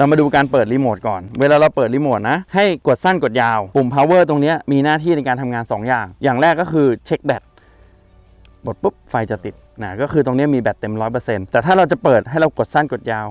เรามาดูการเปิดรีโมทก่อน เวลาเราเปิดรีโมทนะ ให้กดสั้นกดยาว ปุ่ม power ตรงนี้มีหน้าที่ในการทำงาน 2 อย่าง อย่างแรกก็คือเช็คแบตบดปุ๊บไฟจะติดนะก็คือตรงนี้มีแบตเต็ม 100%แต่ถ้าเราจะเปิดให้เรากดสั้นกดยาว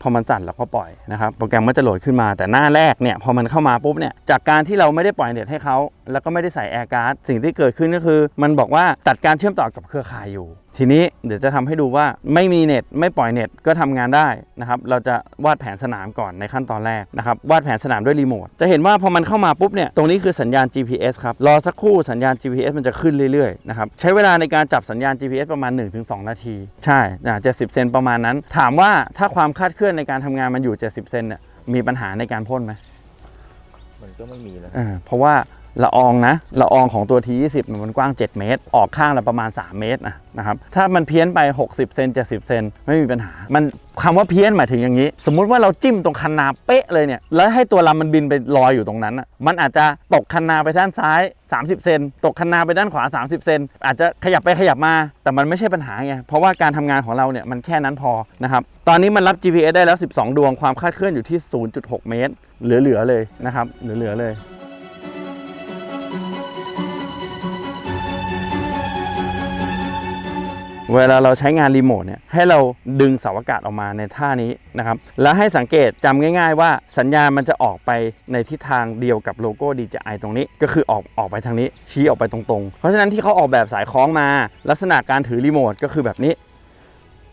พอมันสั่นเราก็ปล่อยนะครับ โปรแกรมก็จะโหลดขึ้นมา แต่หน้าแรกเนี่ยพอมันเข้ามาปุ๊บเนี่ยจากการที่เราไม่ได้ปล่อยเน็ตให้เขาแล้วก็ไม่ได้ใส่แอร์การ์ดสิ่งที่เกิดขึ้นก็คือ มันบอกว่าตัดการเชื่อมต่อกับเครือข่ายอยู่ทีนี้เดี๋ยวจะทำให้ดูว่าไม่มีเน็ตไม่ปล่อยเน็ตก็ทำงานได้นะครับเราจะวาดแผนสนามก่อนในขั้นตอนแรกนะครับวาดแผนสนามด้วยรีโมทจะเห็นว่าพอมันเข้ามาปุ๊บเนี่ยตรงนี้คือสัญญาณ GPS ครับรอสักครู่สัญญาณ GPS มันจะขึ้นเรื่อยๆนะครับใช้เวลาในการจับสัญญาณ GPS ประมาณ 1-2 นาที ใช่นะ70เซนประมาณนั้น ถามว่าถ้าความคาดเคลื่อนในการทำงานมันอยู่ 70 เซนเนี่ยมีปัญหาในการพ่นไหมมันก็ไม่มีแล้วเออเพราะว่า ละอองนะละอองของตัว T20 มันกว้าง 7 เมตร ออกข้างละประมาณ 3 เมตรนะนะครับถ้ามันเพี้ยนไป 60 เซน70 เซนไม่มีปัญหา มันคำว่าเพี้ยนหมายถึงอย่างนี้ สมมุติว่าเราจิ้มตรงคันนาเป๊ะเลยเนี่ยแล้วให้ตัวลำมันบินไปลอยอยู่ตรงนั้นอะมันอาจจะตกคันนาไปด้านซ้าย 30 เซนตกคันนาไปด้านขวา 30 เซนอาจจะขยับไปขยับมา แต่มันไม่ใช่ปัญหาไงเพราะว่าการทำงานของเราเนี่ยมันแค่นั้นพอนะครับตอนนี้มันรับ GPS ได้แล้ว 12 ดวงความคาดเคลื่อนอยู่ที่ 0.6 เมตร เหลือๆเลยนะครับเหลือๆเลย เวลาเราใช้งานรีโมทเนี่ยให้เราดึงเสาอากาศออกมาในท่านี้นะครับแล้วให้สังเกตจำง่าย ๆ ว่าสัญญาณมันจะออกไปในทิศทางเดียวกับโลโก้ DJI ตรงนี้ ก็คือออกออกไปทางนี้ชี้ออกไปตรงๆ เพราะฉะนั้นที่เขาออกแบบสายคล้องมา ลักษณะการถือรีโมทก็คือแบบนี้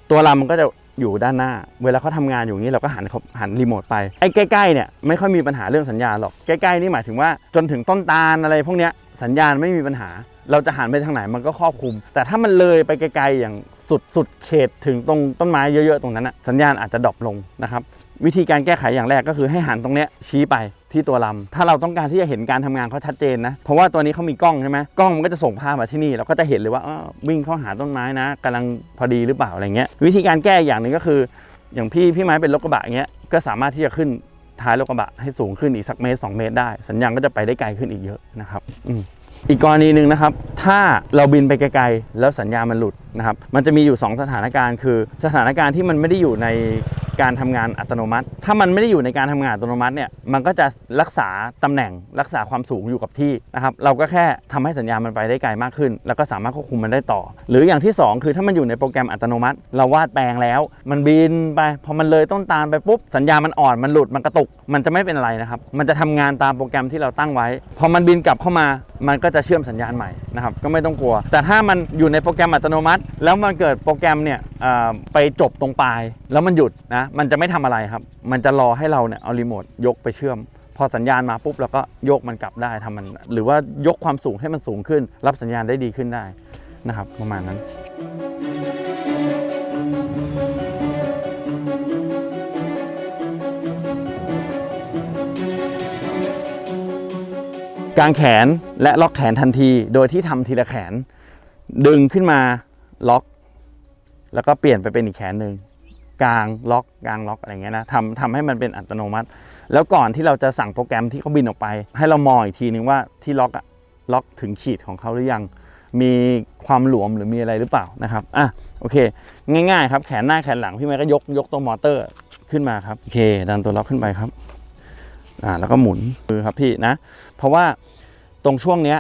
ตัวลำมันก็จะ อยู่ด้านหน้า เวลาเขาทำงานอยู่นี้เราก็หันเขาหันรีโมทไปไอ้ใกล้ๆเนี่ยไม่ค่อยมีปัญหาเรื่องสัญญาณหรอกใกล้ๆนี่หมายถึงว่าจนถึงต้นตาลอะไรพวกเนี้ยสัญญาณไม่มีปัญหา เราจะหันไปทางไหนมันก็ครอบคลุม แต่ถ้ามันเลยไปไกลๆอย่างสุดสุดเขตถึงตรงต้นไม้เยอะๆตรงนั้นอะสัญญาณอาจจะดรอปลงนะครับวิธีการแก้ไขอย่างแรกก็คือให้หันตรงเนี้ยชี้ไป ที่ตัวลำถ้าเราต้องการที่จะเห็นการทำงานเขาชัดเจนนะ เพราะว่าตัวนี้เขามีกล้องใช่ไหมกล้องมันก็จะส่งภาพมาที่นี่เราก็จะเห็นเลยว่าอ้อวิ่งเข้าหาต้นไม้นะกำลังพอดีหรือเปล่าอะไรเงี้ยวิธีการแก้อย่างหนึ่งก็คือ อย่างพี่พี่ไม้เป็นรถกระบะเงี้ยก็สามารถที่จะขึ้นท้ายรถกระบะให้สูงขึ้นอีกสักเมตร2เมตรได้ สัญญาณก็จะไปได้ไกลขึ้นอีกเยอะนะครับอีกกรณีหนึ่งนะครับ ถ้าเราบินไปไกลๆ แล้วสัญญาณมันหลุดนะครับ มันจะมีอยู่ 2 สถานการณ์ คือ สถานการณ์ที่มันไม่ได้อยู่ใน การทำงานอัตโนมัติ ถ้ามันไม่ได้อยู่ในการทำงานอัตโนมัติเนี่ย มันก็จะรักษาตำแหน่งรักษาความสูงอยู่กับที่นะครับ เราก็แค่ทำให้สัญญาณมันไปได้ไกลมากขึ้น แล้วก็สามารถควบคุมมันได้ต่อ หรืออย่างที่ 2 คือถ้ามันอยู่ในโปรแกรมอัตโนมัติ เราวาดแปลงแล้ว มันบินไป พอมันเลยต้นตาลไปปุ๊บ สัญญาณมันอ่อน มันหลุด มันกระตุก มันจะไม่เป็นอะไรนะครับ มันจะทำงานตามโปรแกรมที่เราตั้งไว้ พอมันบินกลับเข้ามา มันก็จะเชื่อมสัญญาณใหม่นะครับ ก็ไม่ต้องกลัว แต่ถ้ามันอยู่ในโปรแกรมอัตโนมัติ แล้วมันเกิดโปรแกรมเนี่ยไปจบตรงปลาย แล้วมันหยุดนะมันจะไม่ทำอะไรครับ มันจะรอให้เราเนี่ยเอารีโมทยกไปเชื่อม พอสัญญาณมาปุ๊บเราก็โยกมันกลับได้ทำมัน หรือว่ายกความสูงให้มันสูงขึ้น รับสัญญาณได้ดีขึ้นได้นะครับ ประมาณนั้นกางแขนและล็อกแขนทันที โดยที่ทำทีละแขน ดึงขึ้นมาล็อก แล้วก็เปลี่ยนไปเป็นอีกแขนหนึ่ง กลางล็อกกลางล็อกอะไรเงี้ยนะทำทำให้มันเป็นอัตโนมัติ แล้วก่อนที่เราจะสั่งโปรแกรมที่เขาบินออกไป ให้เรามองอีกทีนึงว่าที่ล็อกอะล็อกถึงขีดของเขาหรือยังมีความหลวมหรือมีอะไรหรือเปล่านะครับอะโอเค ง่ายๆครับแขนหน้าแขนหลังพี่ไม้ก็ยกยกตัวมอเตอร์ขึ้นมาครับโอเค ดันตัวล็อกขึ้นไปครับอ่าแล้วก็หมุนมือครับพี่นะ เพราะว่าตรงช่วงเนี้ย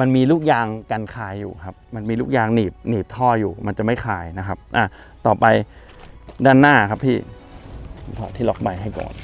มันมีลูกยางกันคายอยู่ครับ มันมีลูกยางหนีบหนีบท่ออยู่ มันจะไม่คายนะครับอะต่อไป ด้านหน้าครับพี่ถอดที่ล็อกใบให้ก่อน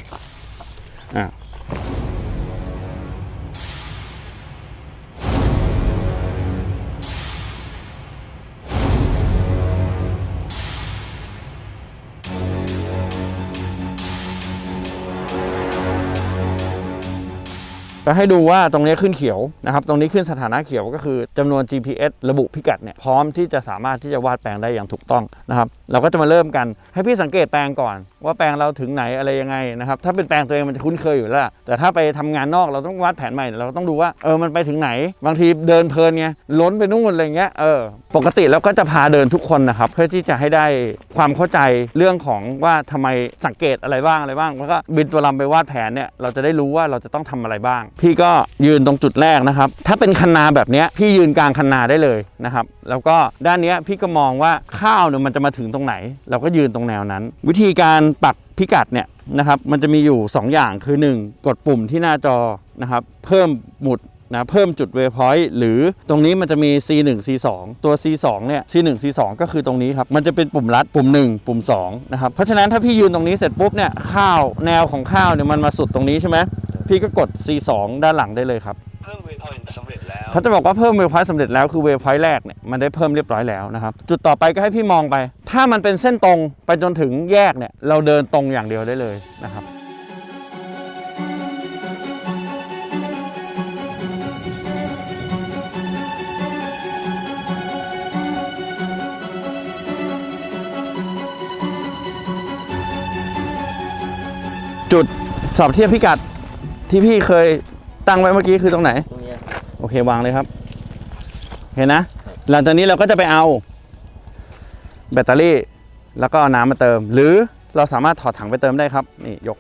ก็ให้ดูว่าตรงนี้ขึ้นเขียวนะครับตรงนี้ขึ้นสถานะเขียวก็คือจำนวน GPS ระบุพิกัดเนี่ยพร้อมที่จะสามารถที่จะวาดแปลงได้อย่างถูกต้องนะครับเราก็จะมาเริ่มกันให้พี่สังเกตแปลงก่อน ว่าแปลงเราถึงไหนอะไรยังไงนะครับถ้าเป็นแปลงตัวเองมันจะคุ้นเคยอยู่แล้ว แต่ถ้าไปทำงานนอกเราต้องวาดแผนใหม่เราต้องดูว่าเออมันไปถึงไหน บางทีเดินเพลินไงล้นไปนู่นอะไรเงี้ยเออปกติเราก็จะพาเดินทุกคนนะครับเพื่อที่จะให้ได้ความเข้าใจเรื่องของว่าทำไมสังเกตอะไรบ้างอะไรบ้างแล้วก็บินตัวลำไปวาดแผนเนี่ยเราจะได้รู้ว่าเราจะต้องทำอะไรบ้างพี่ก็ยืนตรงจุดแรกนะครับ ถ้าเป็นคันนาแบบนี้พี่ยืนกลางคันนาได้เลยนะครับ แล้วก็ด้านนี้พี่ก็มองว่าข้าวเนี่ยมันจะมาถึงตรงไหน เราก็ยืนตรงแนวนั้น วิธีการปักพิกัดเนี่ยนะครับ มันจะมีอยู่ 2 อย่างคือ 1 กดปุ่มที่หน้าจอนะครับ เพิ่มหมุดนะเพิ่มจุดเวพอยต์หรือตรงนี้มันจะมี C1 C2 ตัว C2 เนี่ย C1 C2 ก็คือตรงนี้ครับ มันจะเป็นปุ่มลัดปุ่ม 1 ปุ่ม2นะครับเพราะฉะนั้นถ้าพี่ยืนตรงนี้เสร็จปุ๊บเนี่ยข้าวแนวของข้าวเนี่ยมันมาสุดตรงนี้ใช่ไหม พี่ก็กด C2 ด้านหลังได้เลยครับเพิ่มเวทพอยต์สำเร็จแล้วเขาจะบอกว่าเพิ่มเวพอยต์สำเร็จแล้วคือเวพอยต์แรกเนี่ยมันได้เพิ่มเรียบร้อยแล้วนะครับจุดต่อไปก็ให้พี่มองไป ถ้ามันเป็นเส้นตรงไปจนถึงแยกเนี่ยเราเดินตรงอย่างเดียวได้เลยนะครับจุดสอบเทียบพิกัด ที่พี่เคยตั้งไว้เมื่อกี้คือตรงไหน ตรงเนี้ยโอเควางเลยครับ เห็นนะ หลังจากนี้เราก็จะไปเอา แบตเตอรี่ แล้วก็เอาน้ำมาเติม หรือเราสามารถถอดถังไปเติมได้ครับ นี่ยก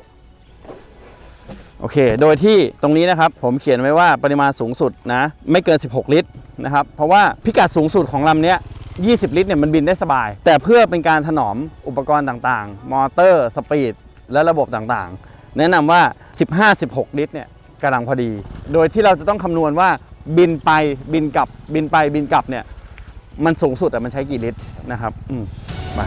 โอเค โดยที่ตรงนี้นะครับ ผมเขียนไว้ว่าปริมาณสูงสุดนะ ไม่เกิน 16 ลิตรนะครับ เพราะว่าพิกัดสูงสุดของลำเนี้ย 20 ลิตรเนี่ยมันบินได้สบาย แต่เพื่อเป็นการถนอมอุปกรณ์ต่างๆ มอเตอร์ สปีด และระบบต่างๆ แนะนำว่า 15-16 ลิตรเนี่ยกำลังพอดี โดยที่เราจะต้องคำนวณว่าบินไปบินกลับบินไปบินกลับเนี่ยมันสูงสุดอะมันใช้กี่ลิตรนะครับ อืมไป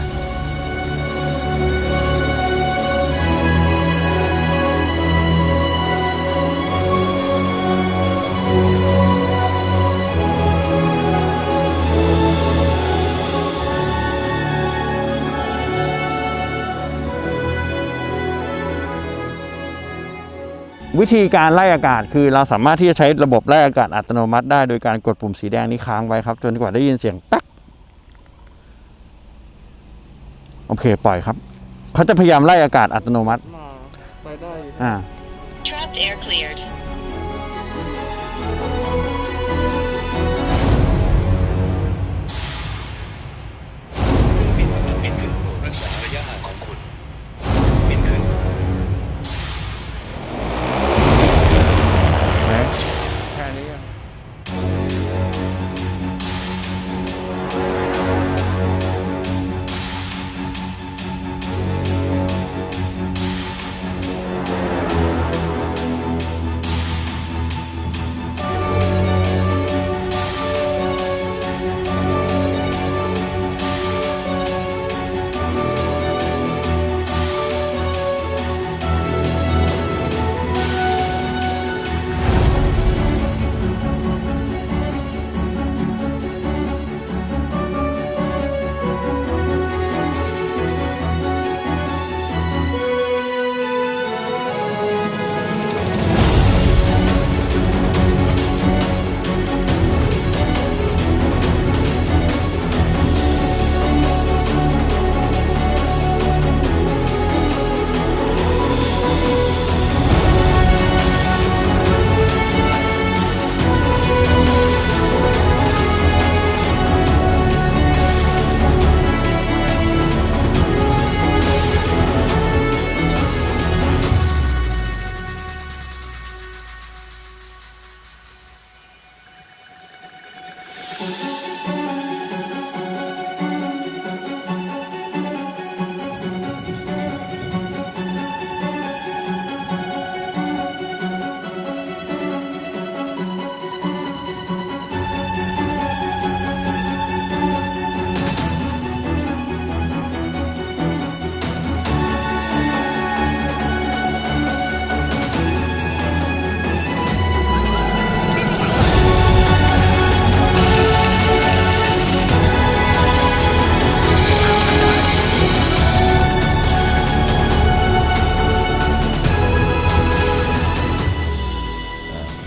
วิธีการไล่อากาศคือเราสามารถที่จะใช้ระบบไล่อากาศอัตโนมัติได้โดยการกดปุ่มสีแดงนี้ค้างไว้ครับ จนกว่าได้ยินเสียงตักโอเค ปล่อยครับเขาจะพยายามไล่อากาศอัตโนมัติ มาไปได้อ่า Trapped air cleared.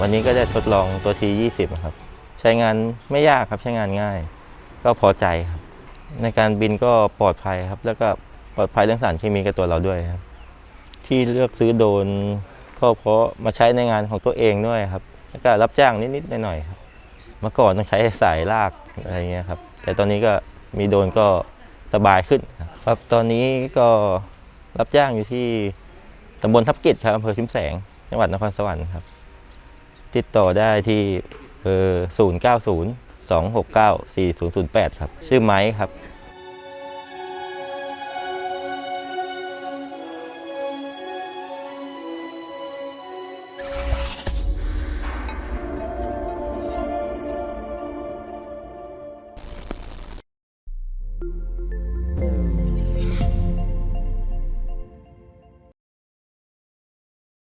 วันนี้ก็ได้ทดลองตัว T20 ครับ ใช้งานไม่ยากครับใช้งานง่าย ก็พอใจครับ ในการบินก็ปลอดภัยครับ แล้วก็ปลอดภัยเรื่องสารเคมีกับตัวเราด้วยครับ ที่เลือกซื้อโดนก็เพราะมาใช้ในงานของตัวเองด้วยครับ แล้วก็รับจ้างนิดๆหน่อยๆครับเมื่อก่อนต้องใช้สายลากอะไรเงี้ยครับ แต่ตอนนี้ก็มีโดนก็สบายขึ้นครับครับตอนนี้ก็รับจ้างอยู่ที่ตำบลทับกิจครับอำเภอชุมแสงจังหวัดนครสวรรค์ครับ ติดต่อได้ที่เบอร์ 090 269 4008 ครับ ชื่อไม้ครับ